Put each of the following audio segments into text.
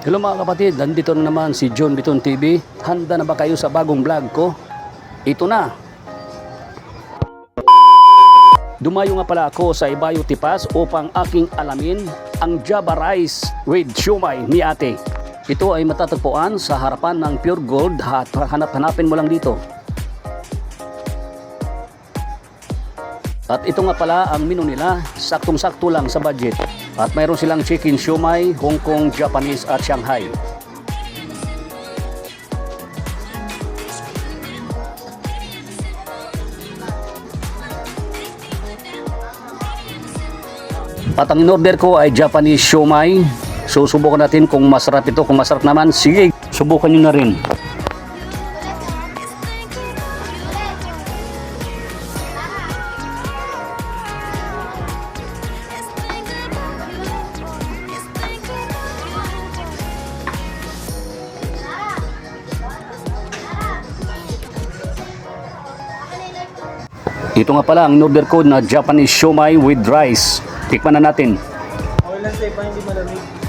Hello mga kapatid, nandito na naman si John Biton TV. Handa na ba kayo sa bagong vlog ko? Ito na. Dumayo nga pala ako sa Ibayo Tipas upang aking alamin ang Java Rice with Shumai ni ate. Ito ay matatagpuan sa harapan ng Pure Gold hanap-hanapin mo lang dito. At ito nga pala ang menu nila, saktong-sakto lang sa budget. At mayroon silang chicken shumai, Hong Kong, Japanese at Shanghai. At ang in-order ko ay Japanese shumai. So subukan natin kung masarap ito. Kung masarap naman, sige, subukan nyo na rin. Ito nga pala ang in-order ko na Japanese shumai with rice. Tikman na natin. Okay lang sa'yo pa hindi malamig.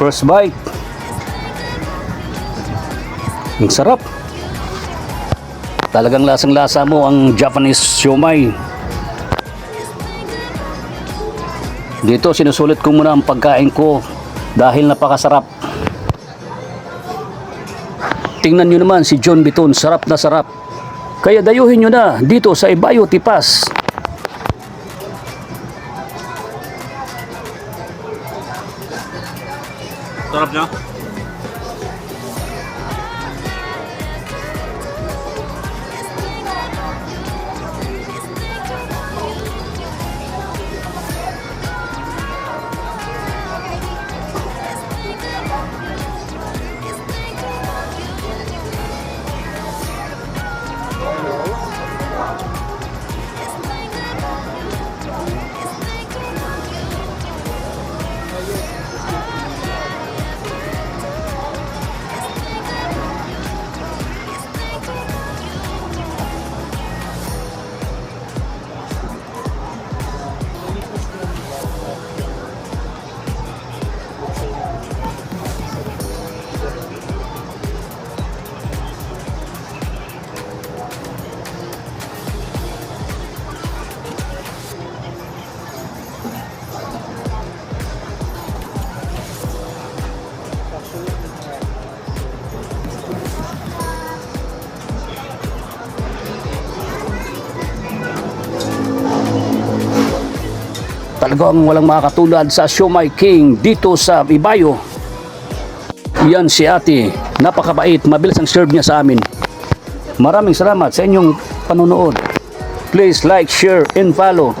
First bite. Ang sarap. Talagang lasang-lasa mo ang Japanese siomai. Dito sinusulit ko muna ang pagkain ko dahil napakasarap. Tingnan nyo naman si John Biton, sarap na sarap. Kaya dayuhin nyo na dito sa Ibayo Tipas. Sarap niya? Talagang walang makakatulad sa Siomai King dito sa Ibayo. Yan si ate. Napakabait. Mabilis ang serve niya sa amin. Maraming salamat sa inyong panonood. Please like, share, and follow